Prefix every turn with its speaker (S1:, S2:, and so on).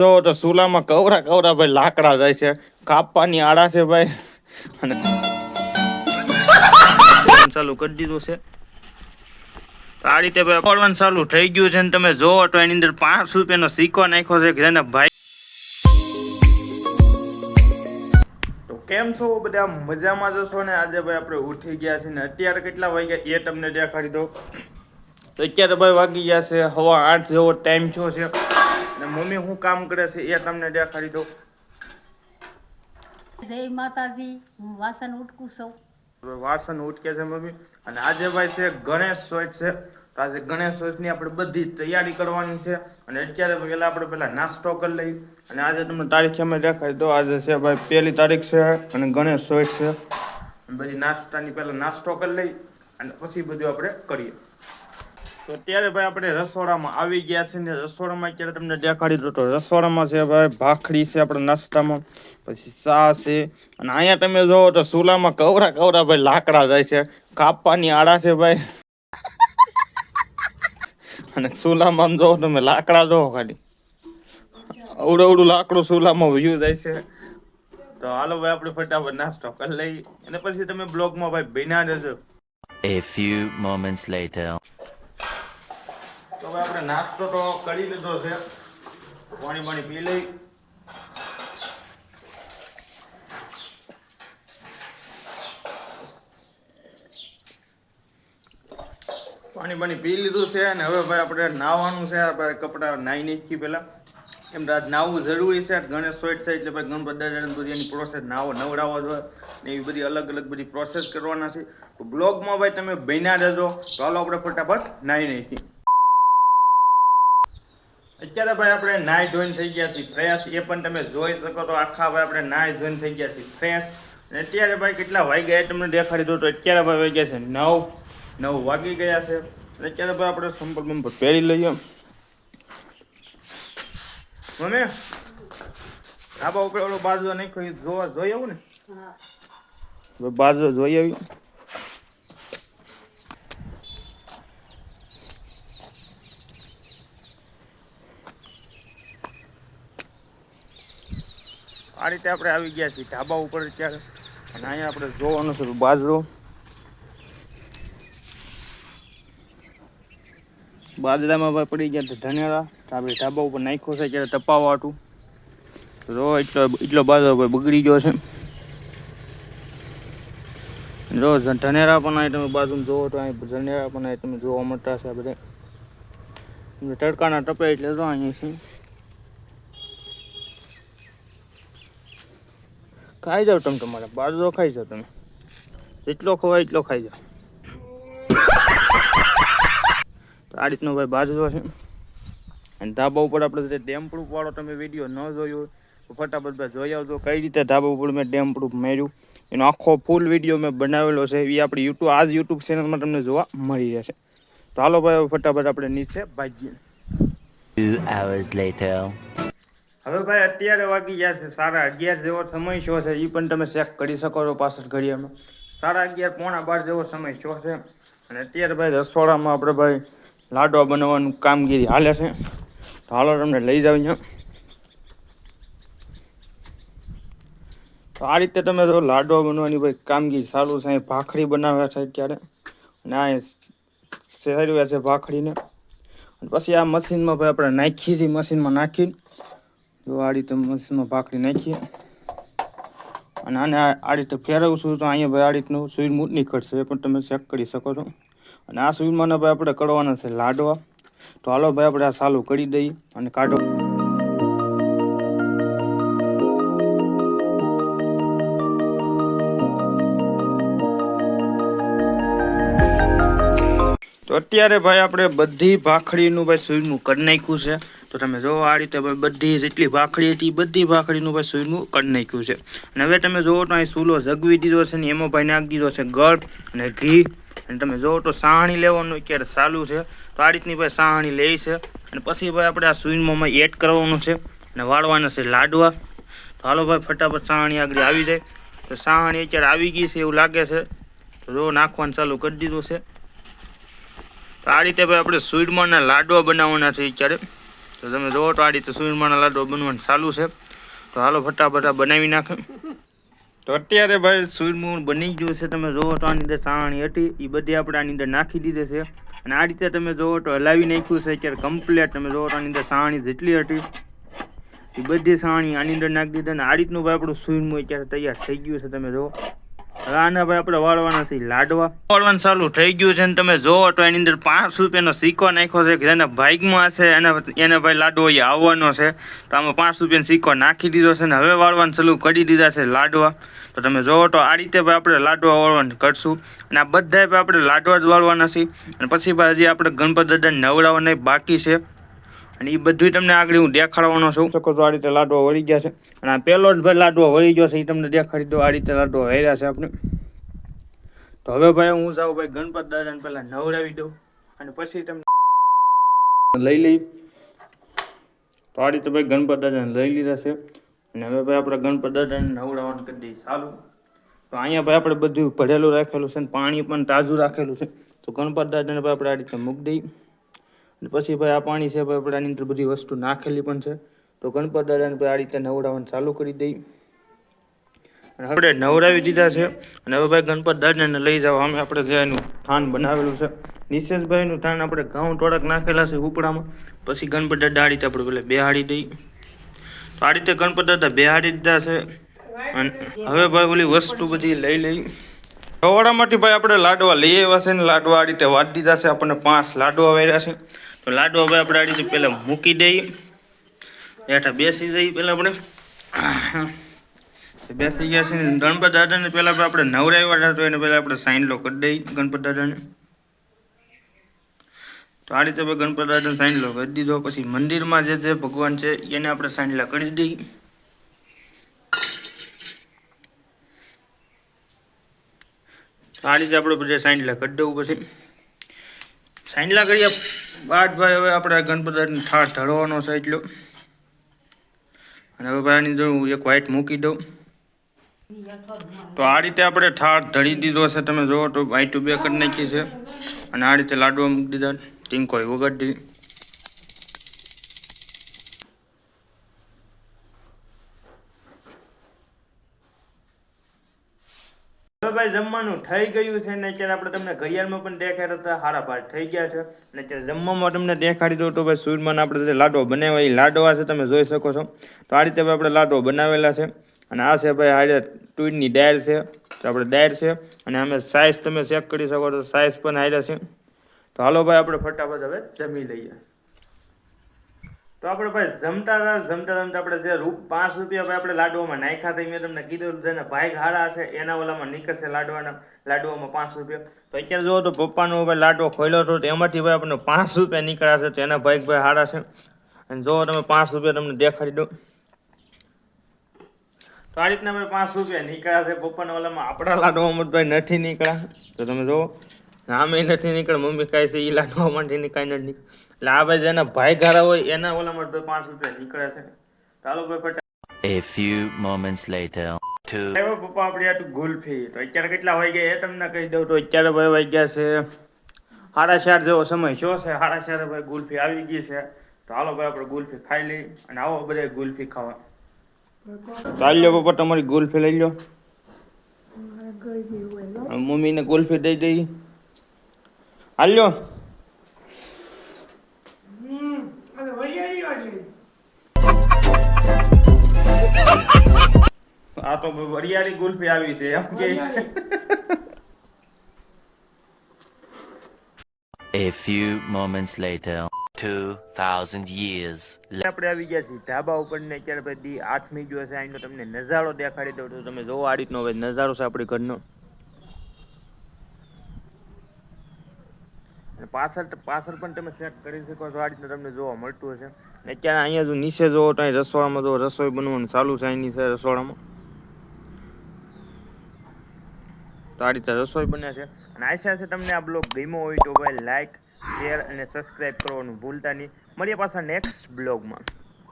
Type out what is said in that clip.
S1: જો તો સુલામાં કવરા કવરા ભાઈ લાકડા જાય છે. કાપવાની આડા છે ભાઈ. અને ચાલુ કરી દીધું છે. આ રીતે ભાઈ પડવાનું ચાલુ થઈ ગયું છે ને તમે જોવો તો એની અંદર પાંચ રૂપિયાનો સિક્કો નાખ્યો છે જેને ભાઈ તો કેમ છો બધા? મજામાં જશો ને? આજે ભાઈ આપણે ઉઠી ગયા છે ને અત્યારે કેટલા વાગ્યા? એ તમને દેખાડી દો તો અત્યારે ભાઈ વાગી ગયા છે હવા આઠ જેવો ટાઈમ થયો છે. ને મમ્મી શું કામ કરે છે એ તમને દેખાડી દો
S2: જય માતાજી હું વાસણ ઉટકું છું.
S1: વાસણ ઉટકે છે મમ્મી. અને આજે ભાઈ છે ગણેશ ચોથ છે. તો આજે ગણેશ ચોથની આપણે બધી તૈયારી કરવાની છે. અને અત્યારે પહેલા આપણે પહેલા નાસ્તો કરી લઈ અને આજે તમને તારીખ અમે દેખાડી દો. આજે છે ભાઈ પહેલી તારીખ છે અને ગણેશ ચોથ છે. બધી નાસ્તાની પહેલા નાસ્તો કરી લઈ અને પછી બધું આપણે કરીએ. તો અત્યારે ભાઈ આપણે રસોડામાં આવી ગયા છે ને રસોડામાં અત્યારે તમને દેખાડી દો તો રસોડામાં છે ભાઈ ભાખરી છે આપણે નાસ્તામાં, પછી ચા છે, અને અહીંયા તમે જોવો તો ચૂલામાં કવરા કવરા ભાઈ લાકડા જાય છે, કાપવાની આડા છે ભાઈ. અને ચૂલામાં જોવો તમે લાકડા જોવો ખાલી. અવડું અવડું લાકડું ચૂલામાં વ્યૂ જાય છે. તો હાલો ભાઈ આપણે ફટાફટ નાસ્તો કરી લઈ અને પછી તમે બ્લોગમાં ભાઈ બિના દેજો
S3: A few moments later.
S1: હવે આપણે નાસ્તો તો કરી લીધો છે. પાણી પાણી પી લઈ. પાણી પાણી પી લીધું છે અને હવે ભાઈ આપણે નાહવાનું છે. આપણે કપડાં નાહી નાખી પહેલાં. એમ આજ નાહવું જરૂરી છે. ગણેશ સોઈટ છે એટલે ભાઈ ગણપત દાદાની પ્રોસેસ નાવો નવડાવવા જોઈએ ને એવી બધી અલગ અલગ બધી પ્રોસેસ કરવાના છે. તો બ્લોગમાં ભાઈ તમે બન્યા રહેજો. ચાલો આપણે ફટાફટ નાહી નાખી અત્યારે ભાઈ આપણે નાઈ ધોઈને થઈ ગયા છીએ ફ્રેશ એ પણ તમે જોઈ શકો તો આખા ભાઈ આપણે નાઈ ધોઈને થઈ ગયા છીએ ફ્રેશ અને અત્યારે ભાઈ કેટલા વાગ્યા તમને દેખાડી દો તો અત્યારે ભાઈ વાગ્યા છે નવ નવ વાગી ગયા છે. અત્યારે ભાઈ આપણે સંપલ બંપલ પહેરી લઈએ. મમ્મી ધાબા ઉપર ઓલો બાજુ નહીં જોવા જોઈ આવું ને? બાજુ જોઈ આવી આ રીતે આપણે આવી ગયા છીએ ઢાબા ઉપર અત્યારે. અને અહીંયા આપણે જોવાનું છે બાજરો. બાજરામાં ભાઈ પડી ગયા ધનેરા. આપણે ઢાબા ઉપર નાખ્યો છે ત્યારે તપાવવા હતું જો એટલો એટલો બાજરો ભાઈ બગડી ગયો છે. જો ધનેરા પણ અહીં તમે બાજુમાં જોવો તો અહીં ધનેરા પણ અહીં તમે જોવા મળતા છે બધા. તડકાના ટપે એટલે જો અહીંયા છે ખાઈ જાવ તમે તમારે બાજરો ખાઈ જાવ તમે. જેટલો ખવાય એટલો ખાઈ તો આ રીતનો ભાઈ બાજરો છે. અને ધાબા ઉપર આપણે ડેમ પ્રૂફ વાળો તમે વીડિયો ન જોયો તો ફટાફટ ભાઈ જોઈ આવજો કઈ રીતે ધાબા ઉપર મેં ડેમ પ્રૂફ માર્યું એનો આખો ફૂલ વીડિયો મેં બનાવેલો છે. એ આપણી યુટ્યુબ આજ યુટ્યુબ ચેનલમાં તમને જોવા મળી રહેશે. તો હાલો ભાઈ ફટાફટ આપણે નીચે ભાગીએ. હવે ભાઈ અત્યારે વાગી ગયા છે, સાડા અગિયાર જેવો સમય શો છે એ પણ તમે ચેક કરી શકો છો પાછળ ઘડિયાળમાં. સાડા અગિયાર પોણા બાર જેવો સમય શો છે, અને અત્યારે ભાઈ રસોડામાં આપણે ભાઈ લાડવા બનાવવાનું કામગીરી હાલે છે. તો હાલો તમને લઈ જાવ તો આ રીતે તમે જો લાડવા બનવાની ભાઈ કામગીરી ચાલુ છે, અહીં ભાખરી બનાવ્યા છે અત્યારે. અને આ શેરવ્યા છે ભાખરીને. પછી આ મશીનમાં ભાઈ આપણે નાખીએ છીએ મશીનમાં નાખીને. જો આ રીતે મશીનમાં ભાખરી નાખીએ. અને આને આ રીતે રીતે ફેરવશું તો અહીંયા ભાઈ આ રીતનું સુઈર મૂટ નીકળશે. એ પણ તમે ચેક કરી શકો છો. અને આ સુઈરમાં ભાઈ આપણે કરવાના છે લાડવા. તો હાલો ભાઈ આપણે આ સાલું કરી દઈએ અને કાઢો. તો અત્યારે ભાઈ આપણે બધી ભાખરીનું ભાઈ સુઈનું કરી નાખ્યું છે. તો તમે જો આ રીતે ભાઈ બધી જેટલી ભાખડી હતી, બધી ભાખરીનું ભાઈ સુઈનું કરી નાખ્યું છે. અને હવે તમે જોવો તો અહીં સૂલો જગવી દીધો છે ને એમાં ભાઈ નાખી દીધો છે ગળ અને ઘી. અને તમે જોવો તો સાહણી લેવાનું અત્યારે ચાલુ છે. તો આ રીતની ભાઈ સાહણી લે છે. અને પછી ભાઈ આપણે આ સુઈનમાં એડ કરવાનું છે. અને વાળવાના છે લાડવા. તો હાલો ભાઈ ફટાફટ સાહણી આગળ આવી જાય. તો સાહણી અત્યારે આવી ગઈ છે એવું લાગે છે. તો જો નાખવાનું ચાલુ કરી દીધું છે. તો આ રીતે ભાઈ આપણે સ્વીટમાં લાડવા બનાવવાના છે અત્યારે. તો તમે જોવો તો આ રીતે સુરમાના લાડવા બનવાનું ચાલુ છે. તો હાલો ફટાફટ બનાવી નાખે. તો અત્યારે ભાઈ સુરમું બની ગયું છે. તમે જોવો તો આની અંદર સાણી હતી. એ બધી આપણે આની અંદર નાખી દીધી છે. અને આ રીતે તમે જોવો તો હલાવી નાખ્યું છે. અત્યારે કમ્પ્લેટ તમે જોવો તો આની અંદર સાણી જેટલી હતી. એ બધી સાણી આની અંદર નાખી દીધી. અને આ રીતનું ભાઈ આપણું સુરમું અત્યારે તૈયાર થઈ ગયું છે. તમે જોવો. હવે ભાઈ આપણે વાળવાના લાડવા. વાળવાનું ચાલુ થઈ ગયું છે ને તમે જોવો તો એની અંદર પાંચ રૂપિયાનો સિક્કો નાખ્યો છે, જેના ભાગમાં છે, એને એને ભાઈ લાડવો એ આવવાનો છે. તો આમાં પાંચ રૂપિયાનો સિક્કો નાખી દીધો છે ને હવે વાળવાનું ચાલુ કરી દીધા છે લાડવા. તો તમે જોવો તો આ રીતે ભાઈ આપણે લાડવા વાળવાનું કરશું. અને આ બધાય ભાઈ આપણે લાડવા જ વાળવાના છે અને પછી ભાઈ હજી આપણે ગણપત દાદાને નવડાવવાના બાકી છે. અને એ બધું તમને આગળ હું દેખાડવાનો છું. શકો તો આ રીતે લાડવા વળી ગયા છે. અને આ પહેલો જ ભાઈ લાડવા વળી ગયો છે એ તમને દેખાડી દો આ રીતે લાડવા વહેર્યા છે આપણે. તો હવે ભાઈ હું જાઉં ભાઈ ગણપત દાદાને પહેલાં નવડાવી દઉં અને પછી તમને લઈ લઈ. તો આ રીતે ભાઈ ગણપત દાદાને લઈ લીધા છે. અને હવે ભાઈ આપણે ગણપત દાદાને નવડાવવાનું કરી દઈએ સારું તો અહીંયા ભાઈ આપણે બધું ભરેલું રાખેલું છે અને પાણી પણ તાજું રાખેલું છે. તો ગણપત દાદાને ભાઈ આપણે આ રીતે મૂકી દઈએ. પછી ભાઈ આ પાણી છે ભાઈ આપણે આની અંદર બધી વસ્તુ નાખેલી પણ છે. તો ગણપત દાદાને ભાઈ આ રીતે નવડાવવાનું ચાલુ કરી દઈ. આપણે નવડાવી દીધા છે. અને હવે ભાઈ ગણપત દાદાને લઈ જાવ અમે આપણે જે એનું થાન બનાવેલું છે. નિશેષભાઈનું થાન આપણે ઘઉં થોડાક નાખેલા છે ઉપડામાં પછી ગણપત દાદા આ રીતે આપણે પેલા બેહાડી દઈ. તો આ રીતે ગણપત દાદા બેહાડી દીધા છે. અને હવે ભાઈ ઓલી વસ્તુ બધી લઈ લઈ. રવાડામાંથી ભાઈ આપણે લાડવા લઈ આવ્યા છે ને લાડવા આ રીતે વાળી દીધા છે. આપણને પાંચ લાડવા વાળ્યા છે. તો લાડવા ભાઈ આપણે આ પહેલાં મૂકી દઈએ. હેઠા બેસી જઈએ પહેલાં આપણે. બેસી ગયા છે ગણપત દાદાને પહેલાં આપણે નવરાવ્યા હતા, તો એને પહેલાં આપણે સાઈનલો કરી દઈએ ગણપત દાદાને. તો આ રીતે ભાઈ ગણપત દાદાને સાઈનલો કરી દીધો, પછી મંદિરમાં જે જે ભગવાન છે, એને આપણે સાઈનલા કરી દઈએ આ રીતે આપણે બધા સાઈનલા કરી દેવું પછી. સાઈનલા કરીએ. બાદ ભાઈ હવે આપણે ગણપતિને ઠાર ધરવાનો છે એટલો. અને હવે ભાઈ આની અંદર હું એક વ્હાઈટ મૂકી દઉં. તો આ રીતે આપણે ઠાર ધરી દીધો છે. તમે જુઓ તો વ્હાઈટ બે કરી નાખી છે. અને આ રીતે લાડવા મૂકી દીધા. ટીંકોય વગાડી દીધી. ભાઈ જમવાનું થઈ ગયું છે ને અત્યારે આપણે તમને ઘડિયાળમાં પણ દેખાડ્યા હતા, હારા ભાર થઈ ગયા છે. અને અત્યારે જમવામાં તમને દેખાડી દઉં તો ભાઈ સૂરમાં આપણે જે લાડવા બનાવ્યા એ લાડવા છે, તમે જોઈ શકો છો. તો આ રીતે ભાઈ આપણે લાડવા બનાવેલા છે. અને આ છે ભાઈ હારે તુરની ડાયર છે, તો આપણે ડાયર છે. અને અમે સાઇઝ તમે ચેક કરી શકો તો સાઇઝ પણ હાર્યા છે. તો હાલો ભાઈ આપણે ફટાફટ હવે જમી લઈએ. તો આપણે ભાઈ જમતા હતા, જમતા જમતા આપણે જે રૂપ પાંચ રૂપિયા આપણે લાડવામાં નાખ્યા હતા મેં તમને કીધું જેને ભાઈ હારા છે એના ઓલામાં નીકળશે લાડવાના લાડવામાં પાંચ રૂપિયા. તો અત્યારે જુઓ તો પપ્પાનો ભાઈ લાડવો ખોલ્યો હતો એમાંથી ભાઈ આપણને પાંચ રૂપિયા નીકળ્યા તો એના ભાઈ ભાઈ હારા છે. અને જુઓ તમે પાંચ રૂપિયા તમને દેખાડી દો તો આ રીતના ભાઈ પાંચ રૂપિયા નીકળ્યા છે, પપ્પાના ઓલામાં આપણા લાડવામાં ભાઈ નથી નીકળ્યા. તો તમે જુઓ આમે નથી નીકળે મમ્મી કાંઈ છે એ લાડવામાંથી કાંઈ નથી નીકળે એટલે આ ભાઈ જેના ભાઈ ઘારા હોય એના ઓલામાં પાંચ રૂપિયા નીકળે છે. ચાલો ભાઈ ફટા
S3: A few moments later.
S1: પપ્પા આપણે આ તો ગુલ્ફી. તો અત્યારે કેટલા વાઈ ગયા એ તમને કહી દઉં તો અત્યારે ભાઈ વાઈ ગયા છે સાડા ચાર જેવો સમય શો છે. સાડા ચાર ભાઈ ગુલ્ફી આવી ગઈ છે. તો હાલો ભાઈ આપણે ગુલ્ફી ખાઈ લઈ અને આવો બધા ગુલ્ફી ખાવા. ચાલ્યો લો પપ્પા તમારી ગુલ્ફી લઈ લો. મમ્મીને ગુલ્ફી દઈ દઈ. હાલ્યો આ તો વરિયાળી ગુલ્ફી આવી છે એમ કે
S3: A few moments later. Two thousand years.
S1: આપણે આવી ગયા છીએ ધાબા ઉપર ને અત્યારે દી આઠમી છે અહીંનો તમને નજારો દેખાડી દઉં તો તમે જોવો આ રીતનો નજારો છે આપણી ઘરનો પાછળ પાછળ પણ તમે ચેક કરી શકો છો. આ રીતે તમને જોવા મળતું હશે. અત્યારે અહીંયા જો નીચે જોવો તો અહીં રસોડામાં જો રસોઈ બનવાનું ચાલુ છે, અહીંની છે રસોડામાં. તો આ રીતે રસોઈ બને છે. અને આશા છે તમને આ બ્લોગ ગમ્યો હોય તો ભાઈ લાઈક શેર અને સબસ્ક્રાઈબ કરવાનું ભૂલતા નહીં. મળીએ પાછા નેક્સ્ટ બ્લોગમાં.